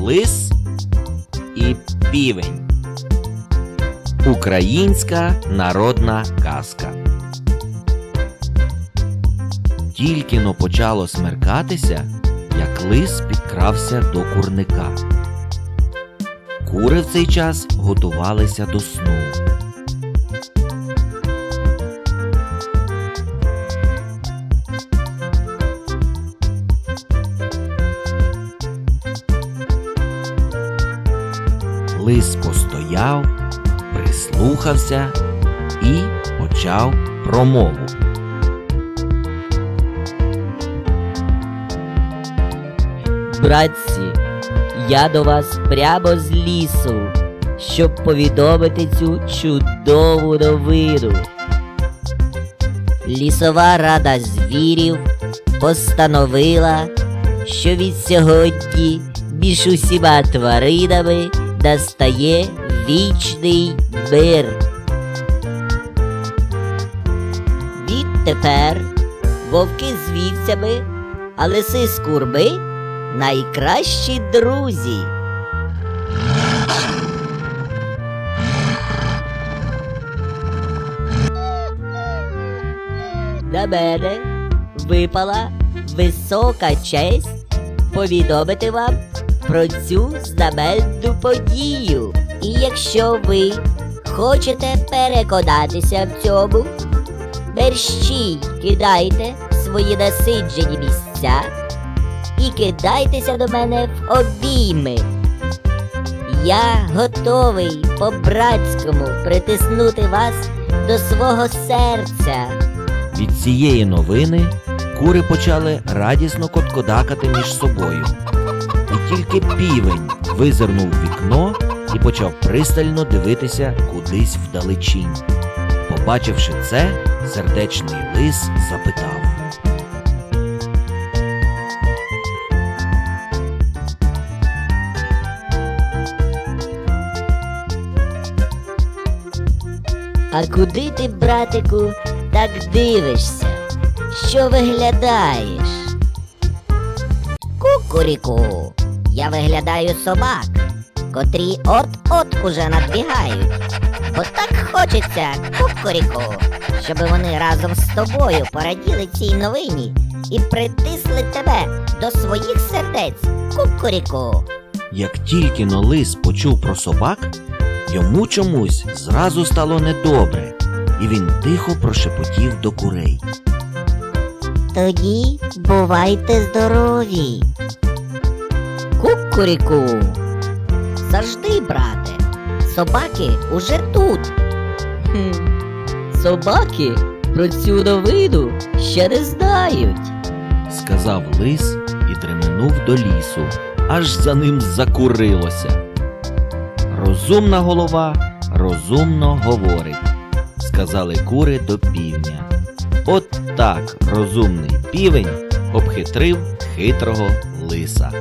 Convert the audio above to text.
Лис і півень. Українська народна казка. Тільки но почало смеркатися, як лис підкрався до курника. Кури в цей час готувалися до сну. Лис постояв, прислухався і почав промову. Братці, я до вас прямо з лісу, щоб повідомити цю чудову новину. Лісова рада звірів постановила, що від сьогодні між усіма тваринами настає вічний мир. Відтепер вовки з вівцями, а лиси з курми найкращі друзі. На мене випала висока честь повідомити вам про цю знаменну подію. І якщо ви хочете переконатися в цьому, мерщій кидайте свої насиджені місця і кидайтеся до мене в обійми. Я готовий по-братському притиснути вас до свого серця. Від цієї новини кури почали радісно коткодакати між собою. Тільки півень визирнув вікно і почав пристально дивитися кудись вдалечінь. Побачивши це, сердечний лис запитав. А куди ти, братику, так дивишся? Що виглядаєш? Кукуріку, я виглядаю собак, котрі от-от уже надбігають. Бо так хочеться, кукуріку, щоб вони разом з тобою пораділи цій новині і притисли тебе до своїх сердець, кукуріку. Як тільки но лис почув про собак, йому чомусь зразу стало недобре, і він тихо прошепотів до курей. Тоді бувайте здорові. Кукуріку. Завжди, брате. Собаки уже тут. Хм. Собаки про цю новину ще не знають. сказав лис і дременув до лісу, аж за ним закурилося. Розумна голова розумно говорить, сказали кури до півня. От так розумний півень обхитрив хитрого лиса.